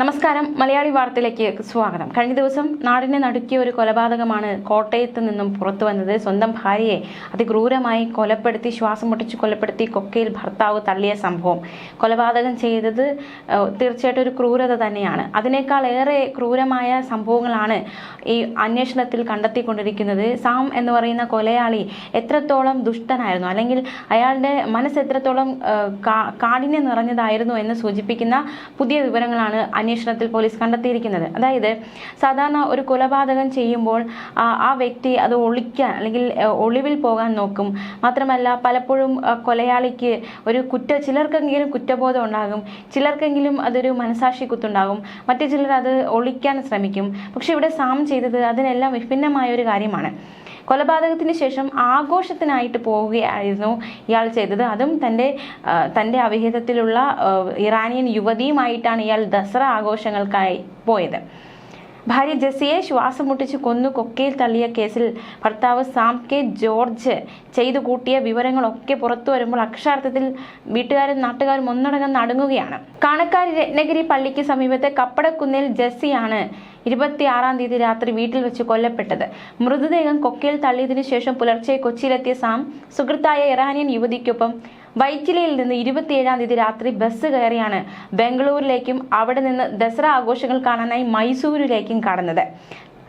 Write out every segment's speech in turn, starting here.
നമസ്കാരം. മലയാളി വാർത്തയിലേക്ക് സ്വാഗതം. കഴിഞ്ഞ ദിവസം നാടിനെ നടുക്കിയ ഒരു കൊലപാതകമാണ് കോട്ടയത്ത് നിന്നും പുറത്തു വന്നത്. സ്വന്തം ഭാര്യയെ അതിക്രൂരമായി കൊലപ്പെടുത്തി ശ്വാസം മുട്ടിച്ച് കൊലപ്പെടുത്തി കൊക്കയിൽ ഭർത്താവ് തള്ളിയ സംഭവം. കൊലപാതകം ചെയ്തത് തീർച്ചയായിട്ടും ഒരു ക്രൂരത തന്നെയാണ്. അതിനേക്കാൾ ഏറെ ക്രൂരമായ സംഭവങ്ങളാണ് ഈ അന്വേഷണത്തിൽ കണ്ടെത്തിക്കൊണ്ടിരിക്കുന്നത്. സാം എന്ന് പറയുന്ന കൊലയാളി എത്രത്തോളം ദുഷ്ടനായിരുന്നു? അല്ലെങ്കിൽ അയാളുടെ മനസ്സ് എത്രത്തോളം കാടിനെ നിറഞ്ഞതായിരുന്നു എന്ന് സൂചിപ്പിക്കുന്ന പുതിയ വിവരങ്ങളാണ് അന്വേഷണത്തിൽ പോലീസ് കണ്ടെത്തിയിരിക്കുന്നത്. അതായത് സാധാരണ ഒരു കൊലപാതകം ചെയ്യുമ്പോൾ ആ വ്യക്തി അത് ഒളിക്കാൻ അല്ലെങ്കിൽ ഒളിവിൽ പോകാൻ നോക്കും. മാത്രമല്ല പലപ്പോഴും കൊലയാളിക്ക് ഒരു കുറ്റ ചിലർക്കെങ്കിലും കുറ്റബോധം ഉണ്ടാകും. ചിലർക്കെങ്കിലും അതൊരു മനസാക്ഷി കുത്തുണ്ടാകും. മറ്റു ചിലർ അത് ഒളിക്കാൻ ശ്രമിക്കും. പക്ഷെ ഇവിടെ സാം ചെയ്തത് അതിനെല്ലാം വിഭിന്നമായ ഒരു കാര്യമാണ്. കൊലപാതകത്തിന് ശേഷം ആഘോഷത്തിനായിട്ട് പോവുകയായിരുന്നു ഇയാൾ ചെയ്തത്. അതും തന്റെ തന്റെ അവിഹിതത്തിലുള്ള ഇറാനിയൻ യുവതിയുമായിട്ടാണ് ഇയാൾ ദസറ ആഘോഷങ്ങൾക്കായി പോയത്. ഭാര്യ ജെസിയെ ശ്വാസം മുട്ടിച്ച് കൊന്നു കൊക്കയിൽ തള്ളിയ കേസിൽ ഭർത്താവ് സാം കെ ജോർജ് ചെയ്തു കൂട്ടിയ വിവരങ്ങളൊക്കെ പുറത്തു വരുമ്പോൾ അക്ഷരാർത്ഥത്തിൽ വീട്ടുകാരും നാട്ടുകാരും ഒന്നടങ്കം നടുങ്ങുകയാണ്. കാണക്കാരി രത്നഗിരി പള്ളിക്ക് സമീപത്തെ കപ്പടക്കുന്നിൽ ജെസ്സിയാണ് ഇരുപത്തിയാറാം തീയതി രാത്രി വീട്ടിൽ വെച്ച് കൊല്ലപ്പെട്ടത്. മൃതദേഹം കൊക്കയിൽ തള്ളിയതിനു ശേഷം പുലർച്ചെ കൊച്ചിയിലെത്തിയ സാം സുഹൃത്തായ ഇറാനിയൻ യുവതിക്കൊപ്പം വൈറ്റിലയിൽ നിന്ന് ഇരുപത്തിയേഴാം തീയതി രാത്രി ബസ് കയറിയാണ് ബംഗളൂരിലേക്കും അവിടെ നിന്ന് ദസറ ആഘോഷങ്ങൾ കാണാനായി മൈസൂരിലേക്കും കടന്നത്.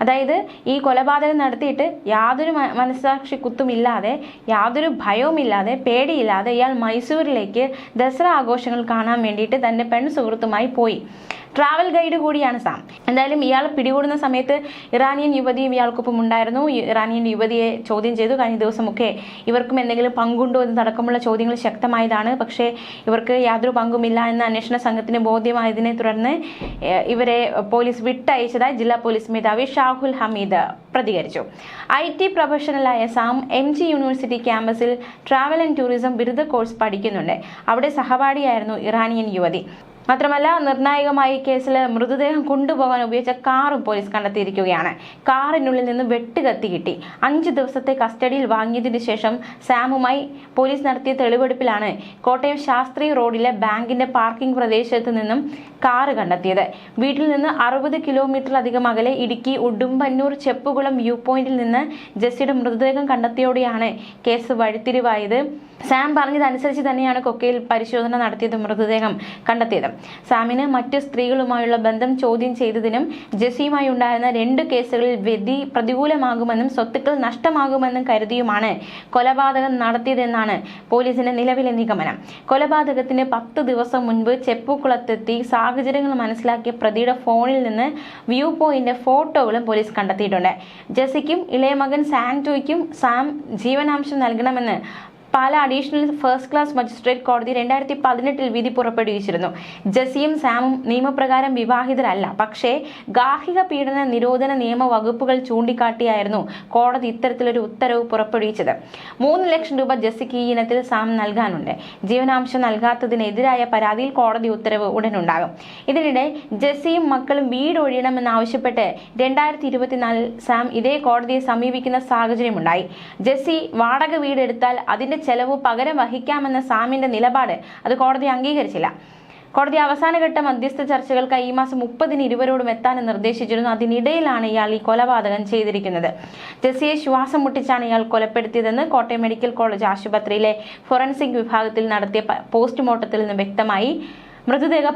അതായത് ഈ കൊലപാതകം നടത്തിയിട്ട് യാതൊരു മനസാക്ഷി കുത്തുമില്ലാതെ യാതൊരു ഭയവുമില്ലാതെ പേടിയില്ലാതെ ഇയാൾ മൈസൂരിലേക്ക് ദസറ ആഘോഷങ്ങൾ കാണാൻ വേണ്ടിയിട്ട് തന്റെ പെൺ സുഹൃത്തുമായി പോയി. ട്രാവൽ ഗൈഡ് കൂടിയാണ് സാം. എന്തായാലും ഇയാൾ പിടികൂടുന്ന സമയത്ത് ഇറാനിയൻ യുവതിയും ഇയാൾക്കൊപ്പം ഉണ്ടായിരുന്നു. ഇറാനിയൻ യുവതിയെ ചോദ്യം ചെയ്തു. കഴിഞ്ഞ ദിവസമൊക്കെ ഇവർക്കും എന്തെങ്കിലും പങ്കുണ്ടോ എന്ന് എന്നതടക്കമുള്ള ചോദ്യങ്ങൾ ശക്തമായതാണ്. പക്ഷേ ഇവർക്ക് യാതൊരു പങ്കുമില്ല എന്ന അന്വേഷണ സംഘത്തിന് ബോധ്യമായതിനെ തുടർന്ന് ഇവരെ പോലീസ് വിട്ടയച്ചതായി ജില്ലാ പോലീസ് മേധാവി ഷാഹുൽ ഹമീദ് പ്രതികരിച്ചു. ഐ ടി പ്രൊഫഷണലായ സാം എം ജി യൂണിവേഴ്സിറ്റി ക്യാമ്പസിൽ ട്രാവൽ ആൻഡ് ടൂറിസം ബിരുദ കോഴ്സ് പഠിക്കുന്നുണ്ട്. അവിടെ സഹപാഠിയായിരുന്നു ഇറാനിയൻ യുവതി. മാത്രമല്ല നിർണായകമായി കേസിൽ മൃതദേഹം കൊണ്ടുപോകാൻ ഉപയോഗിച്ച കാറും പോലീസ് കണ്ടെത്തിയിരിക്കുകയാണ്. കാറിനുള്ളിൽ നിന്ന് വെട്ടുകത്തി കിട്ടി. അഞ്ച് ദിവസത്തെ കസ്റ്റഡിയിൽ വാങ്ങിയതിനു ശേഷം സാമുമായി പോലീസ് നടത്തിയ തെളിവെടുപ്പിലാണ് കോട്ടയം ശാസ്ത്രി റോഡിലെ ബാങ്കിന്റെ പാർക്കിംഗ് പ്രദേശത്ത് നിന്നും കാറ് കണ്ടെത്തിയത്. വീട്ടിൽ നിന്ന് അറുപത് കിലോമീറ്ററിലധികം അകലെ ഇടുക്കി ഉടുമ്പന്നൂർ ചെപ്പുകുളം വ്യൂ പോയിന്റിൽ നിന്ന് ജസ്സിയുടെ മൃതദേഹം കണ്ടെത്തിയോടെയാണ് കേസ് വഴിത്തിരിവായത്. സാം പറഞ്ഞതനുസരിച്ച് തന്നെയാണ് കൊക്കയിൽ പരിശോധന നടത്തിയത് മൃതദേഹം കണ്ടെത്തിയത്. സാമിന് മറ്റ് സ്ത്രീകളുമായുള്ള ബന്ധം ചോദ്യം ചെയ്തതിനും ജസിയുമായി ഉണ്ടായിരുന്ന രണ്ട് കേസുകളിൽ വിധി പ്രതികൂലമാകുമെന്നും സ്വത്തുക്കൾ നഷ്ടമാകുമെന്നും കരുതിയുമാണ് കൊലപാതകം നടത്തിയതെന്നാണ് പോലീസിന്റെ നിലവിലെ നിഗമനം. കൊലപാതകത്തിന് പത്ത് ദിവസം മുൻപ് ചെപ്പുകുളത്തെത്തി സാഹചര്യങ്ങൾ മനസ്സിലാക്കിയ പ്രതിയുടെ ഫോണിൽ നിന്ന് വ്യൂ പോയിന്റ് ഫോട്ടോകളും പോലീസ് കണ്ടെത്തിയിട്ടുണ്ട്. ജെസ്സിക്കും ഇളയമകൻ സാന്റോയ്ക്കും സാം ജീവനാംശം നൽകണമെന്ന് Pala additional first class magistrate കോടതി രണ്ടായിരത്തി പതിനെട്ടിൽ വിധി പുറപ്പെടുവിച്ചിരുന്നു. ജസിയും സാമും നിയമപ്രകാരം വിവാഹിതരല്ല. പക്ഷേ ഗാർഹിക പീഡന നിരോധന നിയമ വകുപ്പുകൾ ചൂണ്ടിക്കാട്ടിയായിരുന്നു കോടതി ഇത്തരത്തിലൊരു ഉത്തരവ് പുറപ്പെടുവിച്ചത്. മൂന്ന് ലക്ഷം രൂപ ജസിക്ക് ഈ ഇനത്തിൽ സാം നൽകാനുണ്ട്. ജീവനാംശം നൽകാത്തതിനെതിരായ പരാതിയിൽ കോടതി ഉത്തരവ് ഉടനുണ്ടാകും. ഇതിനിടെ ജസിയും മക്കളും വീട് ഒഴിയണമെന്നാവശ്യപ്പെട്ട് രണ്ടായിരത്തി ഇരുപത്തിനാലിൽ സാം ഇതേ കോടതിയെ സമീപിക്കുന്ന സാഹചര്യമുണ്ടായി. ജസി വാടക വീടെടുത്താൽ അതിന്റെ ചെലവ് പകരം വഹിക്കാമെന്ന സാമിന്റെ നിലപാട് അത് കോടതി അംഗീകരിച്ചില്ല. കോടതി അവസാനഘട്ട മധ്യസ്ഥ ചർച്ചകൾക്കായി ഈ മാസം മുപ്പതിന് ഇരുവരോടും എത്താൻ നിർദ്ദേശിച്ചിരുന്നു. അതിനിടയിലാണ് ഇയാൾ ഈ കൊലപാതകം ചെയ്തിരിക്കുന്നത്. ജസിയെ ശ്വാസം മുട്ടിച്ചാണ് ഇയാൾ കൊലപ്പെടുത്തിയതെന്ന് കോട്ടയം മെഡിക്കൽ കോളേജ് ആശുപത്രിയിലെ ഫോറൻസിക് വിഭാഗത്തിൽ നടത്തിയ പോസ്റ്റ്മോർട്ടത്തിൽ നിന്ന് വ്യക്തമായി മൃതദേഹ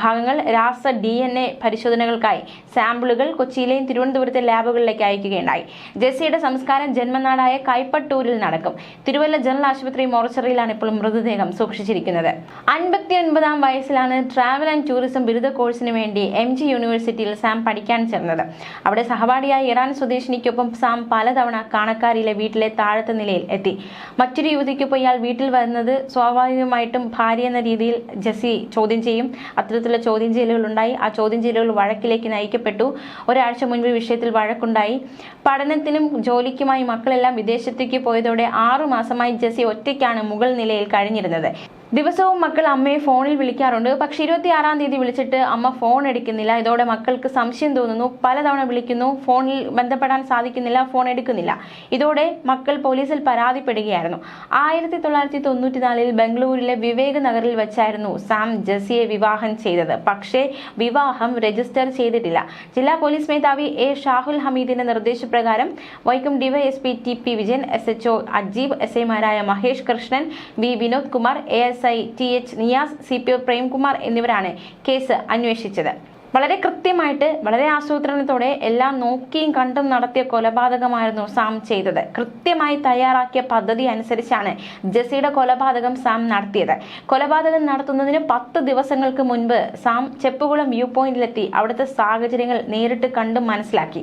ഭാഗങ്ങൾ രാസ ഡി എൻ എ പരിശോധനകൾക്കായി സാമ്പിളുകൾ കൊച്ചിയിലെയും തിരുവനന്തപുരത്തെ ലാബുകളിലേക്ക് അയക്കുകയുണ്ടായി. ജെസ്സിയുടെ സംസ്കാരം ജന്മനാടായ കൈപ്പട്ടൂരിൽ നടക്കും. തിരുവല്ല ജനറൽ ആശുപത്രി മോർച്ചറിയിലാണ് ഇപ്പോൾ മൃതദേഹം സൂക്ഷിച്ചിരിക്കുന്നത്. അൻപത്തി ഒൻപതാം വയസ്സിലാണ് ട്രാവൽ ആൻഡ് ടൂറിസം ബിരുദ കോഴ്സിന് വേണ്ടി എം ജി യൂണിവേഴ്സിറ്റിയിൽ സാം പഠിക്കാൻ ചേർന്നത് അവിടെ സഹപാഠിയായ ഇറാൻ സ്വദേശിനിക്കൊപ്പം സാം പലതവണ കാണക്കാരിയിലെ വീട്ടിലെ താഴത്തെ നിലയിൽ എത്തി. മറ്റൊരു യുവതിക്കൊപ്പം ഇയാൾ വീട്ടിൽ വരുന്നത് സ്വാഭാവികമായിട്ടും ഭാര്യ എന്ന രീതിയിൽ ജെസ്സി ചോദ്യം ചെയ്യും. അത്തരത്തിലുള്ള ചോദ്യം ചെയ്യലുകൾ ഉണ്ടായി. ആ ചോദ്യം ചെയ്യലുകൾ വഴക്കിലേക്ക് നയിക്കപ്പെട്ടു. ഒരാഴ്ച മുൻപ് വിഷയത്തിൽ വഴക്കുണ്ടായി. പഠനത്തിനും ജോലിക്കുമായി മക്കളെല്ലാം വിദേശത്തേക്ക് പോയതോടെ ആറു മാസമായി ജെസ്സി ഒറ്റയ്ക്കാണ് മുകൾ നിലയിൽ കഴിഞ്ഞിരുന്നത്. ദിവസവും മക്കൾ അമ്മയെ ഫോണിൽ വിളിക്കാറുണ്ട്. പക്ഷെ ഇരുപത്തിയാറാം തീയതി വിളിച്ചിട്ട് അമ്മ ഫോൺ എടുക്കുന്നില്ല. ഇതോടെ മക്കൾക്ക് സംശയം തോന്നുന്നു. പലതവണ വിളിക്കുന്നു. ഫോണിൽ ബന്ധപ്പെടാൻ സാധിക്കുന്നില്ല. ഫോൺ എടുക്കുന്നില്ല. ഇതോടെ മക്കൾ പോലീസിൽ പരാതിപ്പെടുകയായിരുന്നു. ആയിരത്തി തൊള്ളായിരത്തി തൊണ്ണൂറ്റിനാലിൽ ബംഗളൂരിലെ വിവേക് നഗറിൽ വെച്ചായിരുന്നു സാം ജസിയെ വിവാഹം ചെയ്തത്. പക്ഷേ വിവാഹം രജിസ്റ്റർ ചെയ്തിട്ടില്ല. ജില്ലാ പോലീസ് മേധാവി എ ഷാഹുൽ ഹമീദിന്റെ നിർദ്ദേശപ്രകാരം Vaikom DYSP T P Vijayan S HO Ajeeb S Mahesh Krishnan V Vinod Kumar A S I T H Niyas C P O Premkumar എന്നിവരാണ് കേസ് അന്വേഷിച്ചത്. വളരെ കൃത്യമായിട്ട് വളരെ ആസൂത്രണത്തോടെ എല്ലാം നോക്കിയും കണ്ടും നടത്തിയ കൊലപാതകമായിരുന്നു സാം ചെയ്തത്. കൃത്യമായി തയ്യാറാക്കിയ പദ്ധതി അനുസരിച്ചാണ് ജെസിയുടെ കൊലപാതകം സാം നടത്തിയത്. കൊലപാതകം നടത്തുന്നതിന് പത്ത് ദിവസങ്ങൾക്ക് മുൻപ് സാം ചെപ്പുകുളം വ്യൂ പോയിന്റിലെത്തി. അവിടുത്തെ സാഹചര്യങ്ങൾ നേരിട്ട് കണ്ടും മനസ്സിലാക്കി.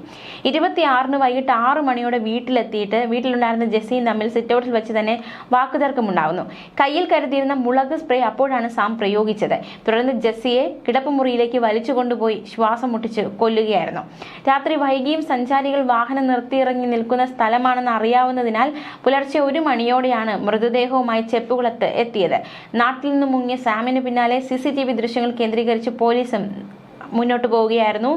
ഇരുപത്തിയാറിന് വൈകിട്ട് ആറു മണിയോടെ വീട്ടിലെത്തിയിട്ട് വീട്ടിലുണ്ടായിരുന്ന ജെസിയും തമ്മിൽ സിറ്റൗട്ടിൽ വെച്ച് തന്നെ വാക്കുതർക്കമുണ്ടാവുന്നു. കയ്യിൽ കരുതിയിരുന്ന മുളക് സ്പ്രേ അപ്പോഴാണ് സാം പ്രയോഗിച്ചത്. തുടർന്ന് ജെസ്സിയെ കിടപ്പുമുറിയിലേക്ക് വലിച്ചു കൊണ്ടുപോയി ശ്വാസം മുട്ടിച്ച് കൊല്ലുകയായിരുന്നു. രാത്രി വൈകിയും സഞ്ചാരികൾ വാഹനം നിർത്തിയിറങ്ങി നിൽക്കുന്ന സ്ഥലമാണെന്ന് അറിയാവുന്നതിനാൽ പുലർച്ചെ ഒരു മണിയോടെയാണ് മൃതദേഹവുമായി ചെപ്പുകുളത്ത് എത്തിയത്. നാട്ടിൽ നിന്ന് മുങ്ങിയ സാമിന് പിന്നാലെ സി ദൃശ്യങ്ങൾ കേന്ദ്രീകരിച്ച് പോലീസും മുന്നോട്ട് പോവുകയായിരുന്നു.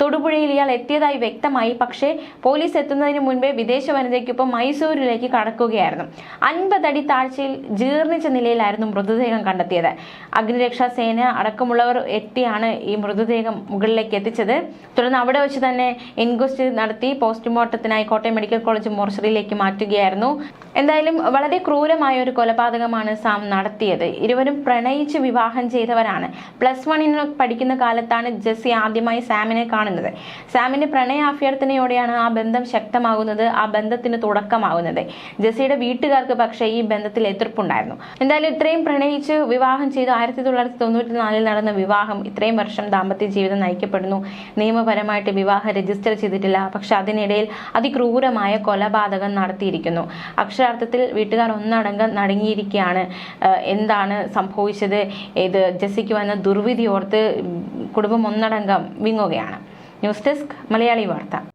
തൊടുപുഴയിൽ ഇയാൾ എത്തിയതായി വ്യക്തമായി. പക്ഷേ പോലീസ് എത്തുന്നതിന് മുൻപേ വിദേശ വനിതയ്ക്കൊപ്പം മൈസൂരിലേക്ക് കടക്കുകയായിരുന്നു. അൻപതടി താഴ്ചയിൽ ജീർണിച്ച നിലയിലായിരുന്നു മൃതദേഹം കണ്ടെത്തിയത്. അഗ്നിരക്ഷാ സേന അടക്കമുള്ളവർ എത്തിയാണ് ഈ മൃതദേഹം മുകളിലേക്ക് എത്തിച്ചത്. തുടർന്ന് അവിടെ വെച്ച് തന്നെ ഇൻക്വസ്റ്റ് നടത്തി പോസ്റ്റ്മോർട്ടത്തിനായി കോട്ടയം മെഡിക്കൽ കോളേജ് മോർച്ചറിയിലേക്ക് മാറ്റുകയായിരുന്നു. എന്തായാലും വളരെ ക്രൂരമായ ഒരു കൊലപാതകമാണ് സാം നടത്തിയത്. ഇരുവരും പ്രണയിച്ച് വിവാഹം ചെയ്തവരാണ്. പ്ലസ് വണ്ണിന് പഠിക്കുന്ന കാലത്താണ് ജെസ്സി ആദ്യമായി സാമിനെ കാണുന്നത്. സാമിന്റെ പ്രണയാഭ്യർത്ഥനയോടെയാണ് ആ ബന്ധം ശക്തമാകുന്നത് ആ ബന്ധത്തിന് തുടക്കമാകുന്നത്. ജെസ്സിയുടെ വീട്ടുകാർക്ക് പക്ഷേ ഈ ബന്ധത്തിൽ എതിർപ്പുണ്ടായിരുന്നു. എന്തായാലും ഇത്രയും പ്രണയിച്ച് വിവാഹം ചെയ്ത് ആയിരത്തി തൊള്ളായിരത്തി തൊണ്ണൂറ്റി നാലിൽ നടന്ന വിവാഹം ഇത്രയും വർഷം ദാമ്പത്യ ജീവിതം നയിക്കപ്പെടുന്നു. നിയമപരമായിട്ട് വിവാഹം രജിസ്റ്റർ ചെയ്തിട്ടില്ല. പക്ഷെ അതിനിടയിൽ അതിക്രൂരമായ കൊലപാതകം നടത്തിയിരിക്കുന്നു. അക്ഷരാർത്ഥത്തിൽ വീട്ടുകാർ ഒന്നടങ്കം നടങ്ങിയിരിക്കുകയാണ്. എന്താണ് സംഭവിച്ചത്? ഇത് ജെസ്സിക്ക് വന്ന ദുർവിധി ഓർത്ത് കുടുംബം ഒന്നടങ്കം വിങ്ങുകയാണ്. ന്യൂസ് ഡെസ്ക് മലയാളി വാർത്ത.